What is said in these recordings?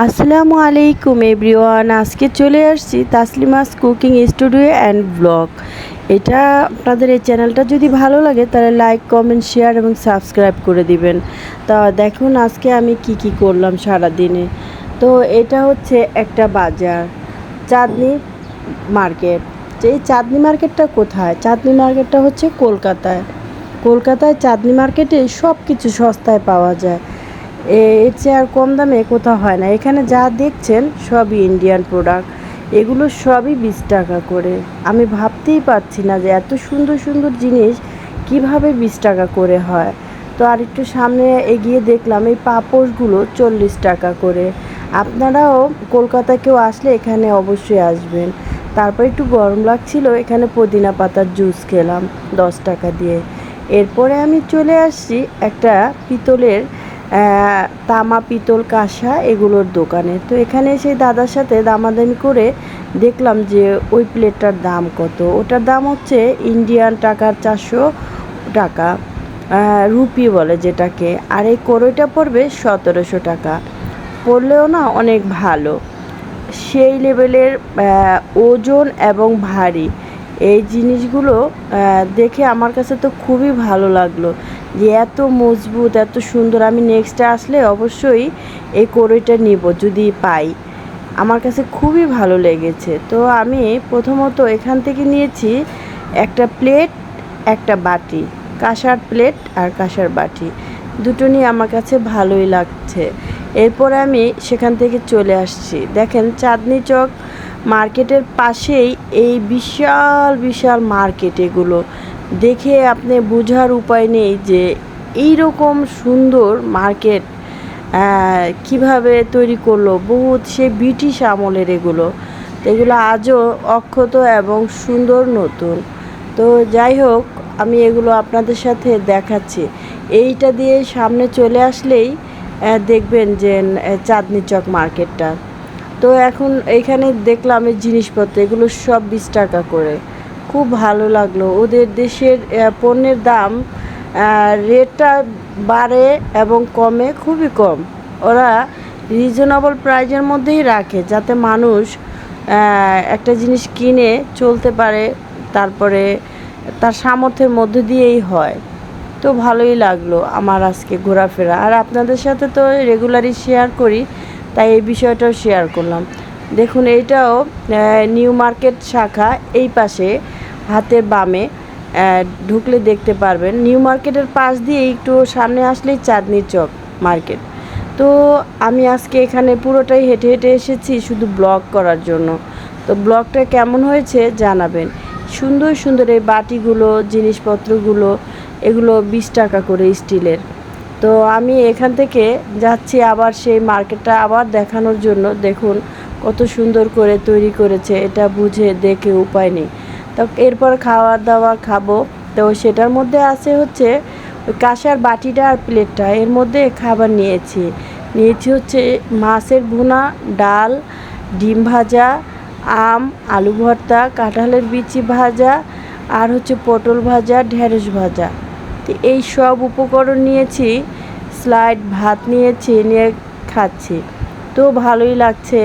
আসসালামু আলাইকুম এভরিওয়ান, আজকে চলে আসছি Taslima's cooking studio and blog. এটা আপনাদের এই চ্যানেলটা যদি ভালো লাগে, তাহলে লাইক, কমেন্ট, শেয়ার এবং সাবস্ক্রাইব করে দিবেন। তা দেখুন আজকে আমি কি কি করলাম সারা দিনে তো এটা হচ্ছে একটা বাজার, চাঁদনি মার্কেট। এই চাঁদনি মার্কেটটা কোথায়? চাঁদনি মার্কেটটা হচ্ছে কলকাতায়। কলকাতায় চাঁদনি মার্কেটে সব কিছু সস্তায় পাওয়া যায়। এর চেয়ে আর কম দামে কোথাও হয় না। এখানে যা দেখছেন সবই ইন্ডিয়ান প্রোডাক্ট এগুলো সবই বিশ টাকা করে। আমি ভাবতেই পারছি না যে এত সুন্দর সুন্দর জিনিস কীভাবে বিশ টাকা করে হয়। তো আর একটু সামনে এগিয়ে দেখলাম, এই পাপোশগুলো চল্লিশ টাকা করে। আপনারাও কলকাতা কেউ আসলে এখানে অবশ্যই আসবেন। তারপর একটু গরম লাগছিল, এখানে পুদিনা পাতার জুস খেলাম দশ টাকা দিয়ে। এরপরে আমি চলে আসছি একটা পিতলের তামা, পিতল, কাঁসা এগুলোর দোকানে। তো এখানে এসে দাদার সাথে দামাদামি করে দেখলাম যে ওই প্লেটটার দাম কত। ওটার দাম হচ্ছে ইন্ডিয়ান টাকার চারশো টাকা রুপি বলে যেটাকে। আর এই কড়ইটা পড়বে সতেরোশো টাকা। পড়লেও না অনেক ভালো। সেই লেভেলের ওজন এবং ভারী। এই জিনিসগুলো দেখে আমার কাছে তো খুবই ভালো লাগল। যে এত মজবুত, এত সুন্দর। আমি নেক্সটে আসলে অবশ্যই এই কড়ইটা নিব যদি পাই। আমার কাছে খুবই ভালো লেগেছে। তো আমি প্রথমত এখান থেকে নিয়েছি একটা প্লেট একটা বাটি। কাঁসার প্লেট আর কাঁসার বাটি। দুটো নিয়ে আমার কাছে ভালোই লাগছে। এরপর আমি সেখান থেকে চলে আসছি। দেখেন চাঁদনি চক মার্কেটের পাশেই এই বিশাল বিশাল মার্কেট এগুলো। দেখে আপনি বোঝার উপায় নেই যে এই রকম সুন্দর মার্কেট কীভাবে তৈরি করল, বহুত সে ব্রিটিশ আমলের এগুলো। এগুলো আজও অক্ষত এবং সুন্দর নতুন। তো যাই হোক, আমি এগুলো আপনাদের সাথে দেখাচ্ছি। এইটা দিয়ে সামনে চলে আসলেই দেখবেন যে চাঁদনি চক মার্কেটটা। তো এখন এইখানে দেখলাম জিনিসপত্র, এগুলো সব বিশ টাকা করে। খুব ভালো লাগল। ওদের দেশের পণ্যের দাম রেটটা বাড়ে এবং কমে খুবই কম। ওরা রিজনেবল প্রাইজের মধ্যেই রাখে যাতে মানুষ একটা জিনিস কিনে চলতে পারে, তারপরে তার সামর্থ্যের মধ্য দিয়েই হয়। তো ভালোই লাগল আমার আজকে ঘোরাফেরা। আর আপনাদের সাথে তো রেগুলারই শেয়ার করি, তাই এই বিষয়টাও শেয়ার করলাম। দেখুন এইটাও নিউ মার্কেট শাখা এই পাশে। হাতের বামে ঢুকলে দেখতে পারবেন। নিউ মার্কেটের পাশ দিয়ে একটু সামনে আসলেই চাঁদনি চক মার্কেট। তো আমি আজকে এখানে পুরোটাই হেঁটে হেঁটে এসেছি শুধু ব্লগ করার জন্য। তো ব্লগটা কেমন হয়েছে জানাবেন। সুন্দর সুন্দর এই বাটিগুলো, জিনিসপত্রগুলো, এগুলো বিশ টাকা করে স্টিলের। তো আমি এখান থেকে যাচ্ছি আবার সেই মার্কেটটা আবার দেখানোর জন্য। দেখুন কত সুন্দর করে তৈরি করেছে, এটা বুঝে দেখে উপায় নেই। তো এরপর খাওয়া দাওয়া খাব। তো সেটার মধ্যে আছে হচ্ছে ওই কাঁসার বাটিটা আর প্লেটটা। এর মধ্যে খাবার নিয়েছি। নিয়েছি হচ্ছে মাছের ভুনা, ডাল, ডিম ভাজা, আম, আলু ভর্তা, কাঁঠালের বিচি ভাজা আর হচ্ছে পটল ভাজা, ঢেঁড়স ভাজা। তো এই সব উপকরণ নিয়েছি, স্লাইড ভাত নিয়েছি, নিয়ে খাচ্ছি। তো ভালোই লাগছে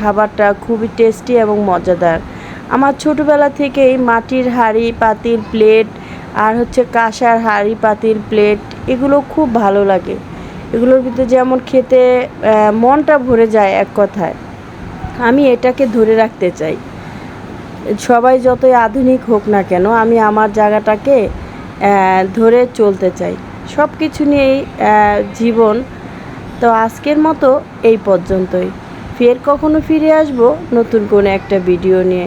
খাবারটা। খুবই টেস্টি এবং মজাদার। আমার ছোটোবেলা থেকেই মাটির হাঁড়ি, পাতিল প্লেট আর হচ্ছে কাঁসার হাঁড়ি, পাতিল প্লেট এগুলো খুব ভালো লাগে। এগুলোর ভিতরে যেমন খেতে মনটা ভরে যায় এক কথায়। আমি এটাকে ধরে রাখতে চাই। সবাই যতই আধুনিক হোক না কেন, আমি আমার জায়গাটাকে ধরে চলতে চাই। সব কিছু নিয়েই জীবন তো আজকের মতো এই পর্যন্তই। ফের কখনো ফিরে আসব নতুন কোনো একটা ভিডিও নিয়ে।